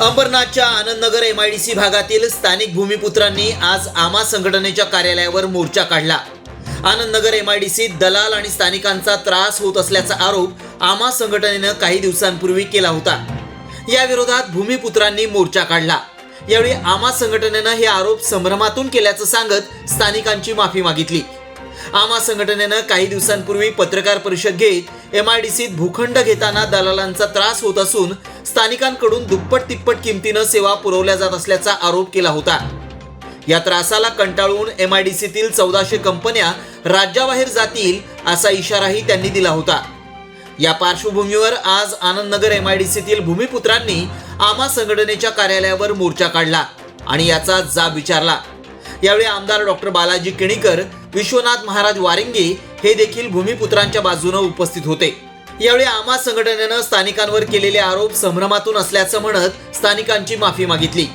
अंबरनाथच्या Anandnagar M IDC भागातील स्थानिक भूमिपुत्रांनी आज आमा संघटनेच्या कार्यालयावर मोर्चा काढला. आनंदनगर एमआयडीसीत दलाल आणि स्थानिकांचा त्रास होत असल्याचा आरोप आमा संघटनेनं काही दिवसांपूर्वी केला होता. या विरोधात भूमिपुत्रांनी मोर्चा काढला. यावेळी आमा संघटनेनं हे आरोप संभ्रमातून केल्याचं सांगत स्थानिकांची माफी मागितली. आमा संघटनेनं काही दिवसांपूर्वी पत्रकार परिषद घेत एम आय डी सीत भूखंड घेताना दलालांचा त्रास होत असून स्थानिकांकडून दुप्पट तिप्पट किमतीनं सेवा पुरवल्या जात असल्याचा आरोप केला होता. या त्रासाला कंटाळून एम आय डी सीतील चौदाशे कंपन्या राज्याबाहेर जातील असा इशाराही त्यांनी दिला होता. या पार्श्वभूमीवर आज आनंदनगर एम आय डी सीतील भूमिपुत्रांनी आमा संघटनेच्या कार्यालयावर मोर्चा काढला आणि याचा जाब विचारला. यावेळी आमदार डॉक्टर बालाजी किणीकर विश्वनाथ महाराज वारिंगे हे देखील भूमिपुत्रांच्या बाजूनं उपस्थित होते. यावेळी आमा संघटनेनं स्थानिकांवर केलेले आरोप संभ्रमातून असल्याचं म्हणत स्थानिकांची माफी मागितली.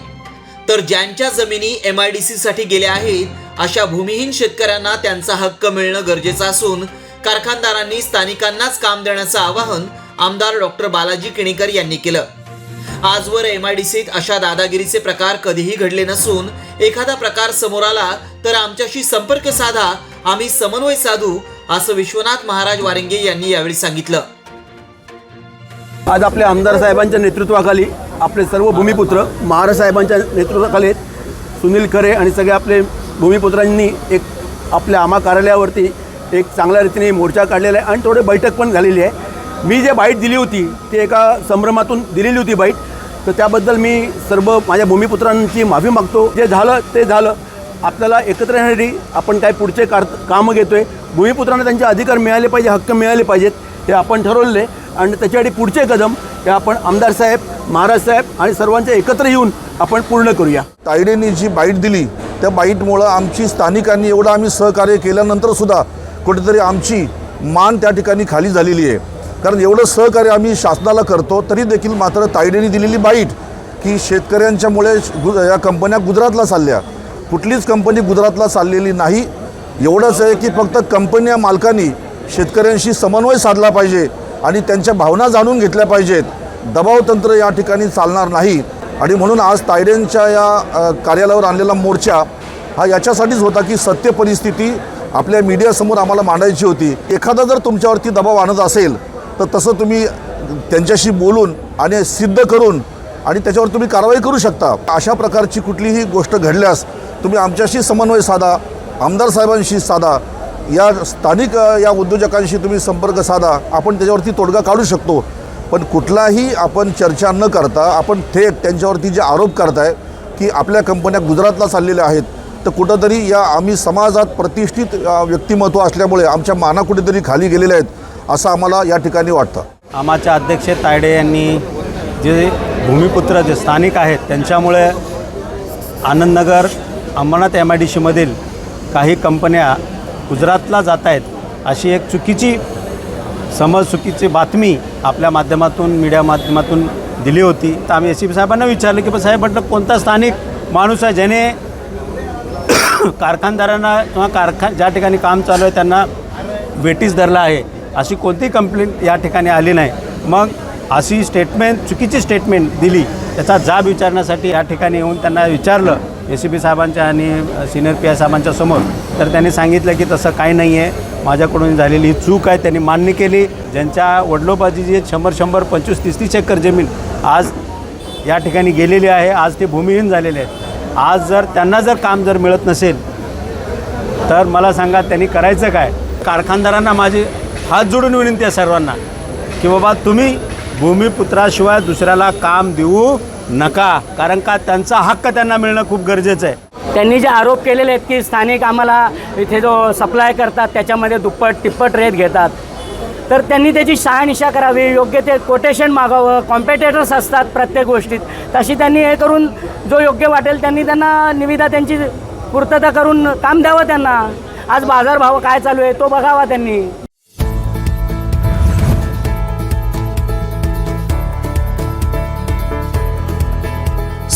तर ज्यांच्या जमिनी एम आय डी सी साठी गेल्या आहेत अशा भूमिहीन शेतकऱ्यांना त्यांचा हक्क मिळणं गरजेचं असून कारखानदारांनी स्थानिकांनाच काम देण्याचं आवाहन आमदार डॉक्टर बालाजी किणीकर यांनी केलं. आजवर एम आय डी सीत अशा दादागिरीचे प्रकार कधीही घडले नसून एखादा प्रकार समोर आला तर आमच्याशी संपर्क साधा आम्ही समन्वय साधू असं विश्वनाथ महाराज वारंगे यांनी यावेळी सांगितलं. आज आपल्या आमदार साहेबांच्या नेतृत्वाखाली आपले सर्व भूमिपुत्र महाराज साहेबांच्या नेतृत्वाखाली सुनील खरे आणि सगळे आपले भूमिपुत्रांनी एक आपल्या आमा कार्यालयावरती एक चांगल्या रीतीने मोर्चा काढलेला आहे आणि थोडे बैठक पण झालेली आहे. मी जे बाईट दिली होती ती एका संभ्रमातून दिलेली होती बाईट. तर त्याबद्दल मी सर्व माझ्या भूमिपुत्रांची माफी मागतो. जे झालं ते झालं. आपल्याला एकत्र येण्यासाठी आपण काय पुढचे कार कामं घेतो आहे भूमिपुत्रांना त्यांचे अधिकार मिळाले पाहिजे हक्क मिळाले पाहिजेत हे आपण ठरवले. आणि त्याच्यासाठी पुढचे कदम हे आपण आमदार साहेब महाराज साहेब आणि सर्वांचे एकत्र येऊन आपण पूर्ण करूया. तायडेंनी जी बाईट दिली त्या बाईटमुळं आमची स्थानिकांनी एवढं आम्ही सहकार्य केल्यानंतर सुद्धा कुठेतरी आमची मान त्या ठिकाणी खाली झालेली आहे. कारण एवढं सहकार्य आम्ही शासनाला करतो तरी देखील मात्र तायडेंनी दिलेली बाईट की शेतकऱ्यांच्यामुळे गु या कंपन्या गुजरातला चालल्या. कुठलीच कंपनी गुजरातला चाललेली नाही. एवढंच आहे की फक्त कंपन्या मालकांनी शेतकऱ्यांशी समन्वय साधला पाहिजे आणि त्यांच्या भावना जाणून घेतल्या पाहिजेत. दबाव तंत्र या ठिकाणी चालणार नाही. आणि म्हणून आज तायडेंच्या या कार्यालयावर आणलेला मोर्चा हा याच्यासाठीच होता की सत्य परिस्थिती आपल्या मीडियासमोर आम्हाला मांडायची होती. एखादा जर तुमच्यावरती दबाव आणत असेल तर तसं तुम्ही त्यांच्याशी बोलून आणि सिद्ध करून आणि त्याच्यावर तुम्ही कारवाई करू शकता. अशा प्रकारची कुठलीही गोष्ट घडल्यास तुम्ही आमच्याशी समन्वय साधा आमदार साहेबांशी साधा या स्थानिक या उद्योजकांशी तुम्ही संपर्क साधा आपण त्याच्यावरती तोडगा काढू शकतो. पण कुठलाही आपण चर्चा न करता आपण थेट त्यांच्यावरती जे आरोप करताय की आपल्या कंपन्या गुजरातला चाललेल्या आहेत तर कुठंतरी या आम्ही समाजात प्रतिष्ठित व्यक्तिमत्व असल्यामुळे आमच्या माना कुठेतरी खाली गेलेल्या आहेत असं आम्हाला या ठिकाणी वाटतं. आमाच्या अध्यक्ष तायडे यांनी जे भूमिपुत्र जे स्थानिक आहेत त्यांच्यामुळे Anandnagar Ambernath M I D सीमधील काही कंपन्या गुजरातला जात आहेत अशी एक चुकीची समज चुकीची बातमी आपल्या माध्यमातून मीडिया माध्यमातून दिली होती. तर आम्ही एस पी साहेबांना विचारलं की "पण साहेब म्हटलं कोणता स्थानिक माणूस आहे ज्याने कारखानदारांना किंवा कारखा ज्या ठिकाणी काम चालू आहे त्यांना वेटीस धरला आहे? अशी कोणती कंप्लेंट या ठिकाणी आली नाही. मग अशी स्टेटमेंट चुकीची स्टेटमेंट दिली त्याचा जाब विचारण्यासाठी या ठिकाणी येऊन त्यांना विचारलं ए सी पी साहेबांच्या आणि सिनियर पी आय साहेबांच्या समोर. तर त्यांनी सांगितलं की तसं काही नाही आहे. माझ्याकडून झालेली ही चूक आहे. त्यांनी मान्य केली. ज्यांच्या वडलोबाजीची शंभर शंभर पंचवीस तीस तीस एकर जमीन आज या ठिकाणी गेलेली आहे. आज ते भूमिहीन झालेले आहेत आज जर त्यांना जर काम जर मिळत नसेल तर मला सांगा त्यांनी करायचं काय? कारखानदारांना माझी हात जोडून विनंती आहे सर्वांना की बाबा तुम्ही भूमिपुत्राशिवाय दुसऱ्याला काम देऊ नका कारण का त्यांचा हक्क त्यांना मिळणं खूप गरजेचं आहे. त्यांनी जे आरोप केलेले आहेत की स्थानिक आम्हाला इथे जो सप्लाय करतात त्याच्यामध्ये दुप्पट तिप्पट रेट घेतात. तर त्यांनी त्याची शहानिशा करावी योग्य ते कोटेशन मागावं कॉम्पिटेटर्स असतात प्रत्येक गोष्टीत. तशी त्यांनी हे करून जो योग्य वाटेल त्यांनी त्यांना निविदा त्यांची पूर्तता करून काम द्यावं त्यांना. आज बाजारभाव काय चालू आहे तो बघावा त्यांनी.